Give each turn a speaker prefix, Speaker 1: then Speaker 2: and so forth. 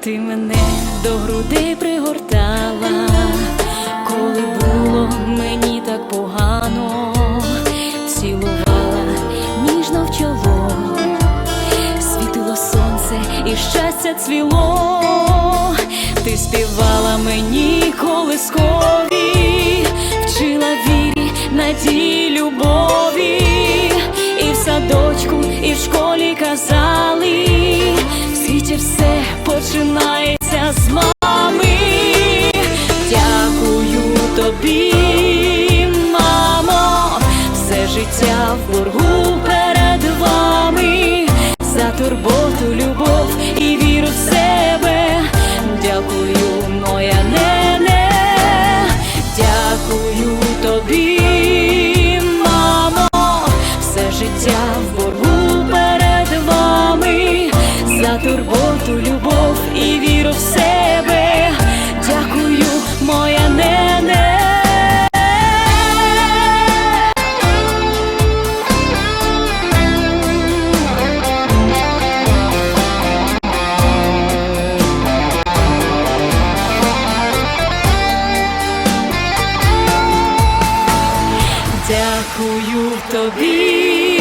Speaker 1: Ти мене до грудей пригортала, коли було мені так погано, цілувала ніжно в чоло, світило сонце і щастя цвіло, ти співала мені колискові, вчила вірі, надії, любові, і в садочку, і в школі казали, тобі, мамо, все життя в боргу Дякую тобі.